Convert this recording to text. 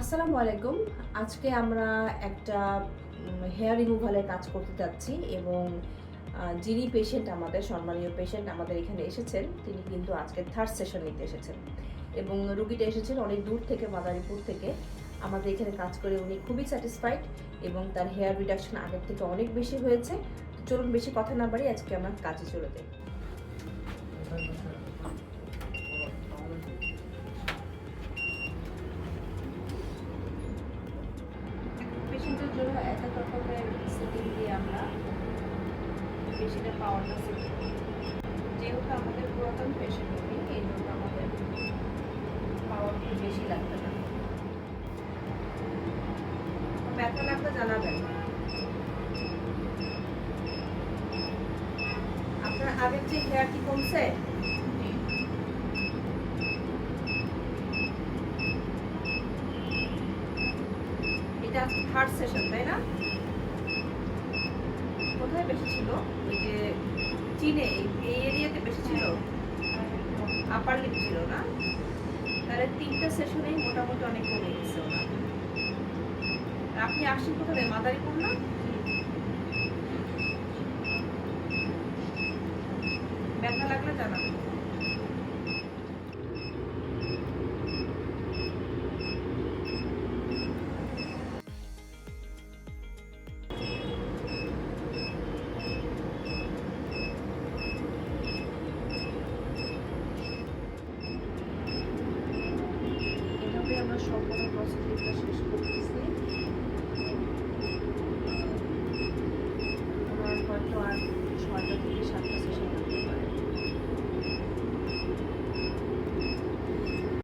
আসসালামু আলাইকুম। আজকে আমরা একটা হেয়ার রিমুভালের কাজ করতে যাচ্ছি এবং যিনি পেশেন্ট আমাদের, সম্মানীয় পেশেন্ট আমাদের এখানে এসেছেন, তিনি কিন্তু আজকে থার্ড সেশন নিতে এসেছেন। এবং রুগীটা এসেছেন অনেক দূর থেকে, মাদারীপুর থেকে। আমাদের এখানে কাজ করে উনি খুবই স্যাটিসফাইড এবং তার হেয়ার রিডাকশন আগের থেকে অনেক বেশি হয়েছে। চলুন বেশি কথা না বাড়ি আজকে আমরা কাজে চলে যাই। সেট করি যেহেতু আমাদের পুরাতন পেশেন্ট উনি এই জন্য আমাদের পাওয়ার বেশি লাগবে না। ব্যথা লাগলে জানাবেন। আপনার আগের যে হেয়ার কি কমছে? এটা থার্ড সেশন তাই না? কোথায় বেশি ছিল। ওই যে চীনে এই- এরিয়াতে বেশি ছিল। আপার লিপ ছিল না। তাহলে তিনটা সেশনেই মোটামুটি অনেক কমে গেছে ওরা। আপনি আসছেন কোথায় মাদারীপুর না? ব্যথা লাগলে জানাবেন। সম্পূর্ণ প্রসেসটা শেষ করতেছি। আমার হয়তো আর ছয়টা থেকে সাতটা সেশন করতে